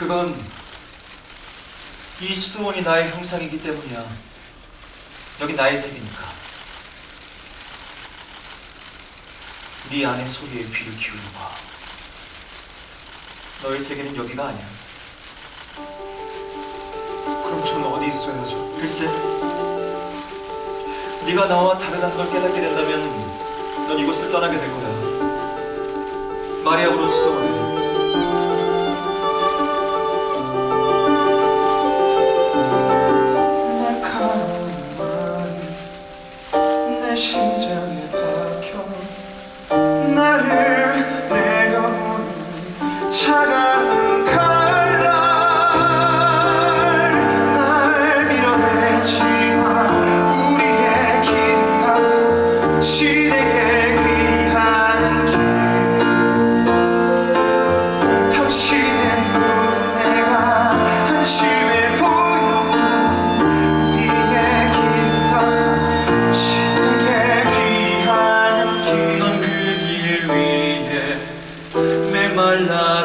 그건 이수동원이 나의 형상이기 때문이야. 여기 나의 세계니까. 네 안의 소리에 귀를 기울여봐. 너의 세계는 여기가 아니야. 그럼 전 어디 있어야죠? 글쎄, 네가 나와 다르다는 걸 깨닫게 된다면 넌 이곳을 떠나게 될 거야. 마리아 브론스도원을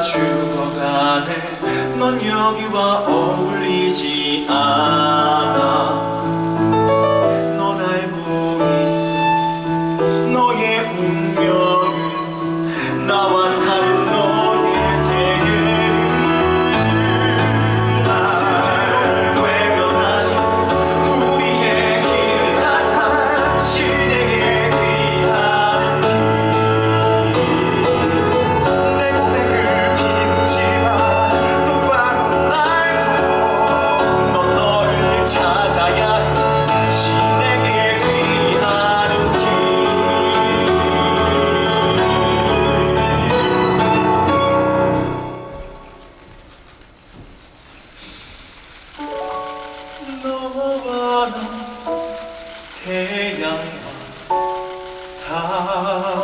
죽어가네. 넌 여기와 어울리지 않아. 넌 알고 있어. 너의 운명은 나와 나 태양과 다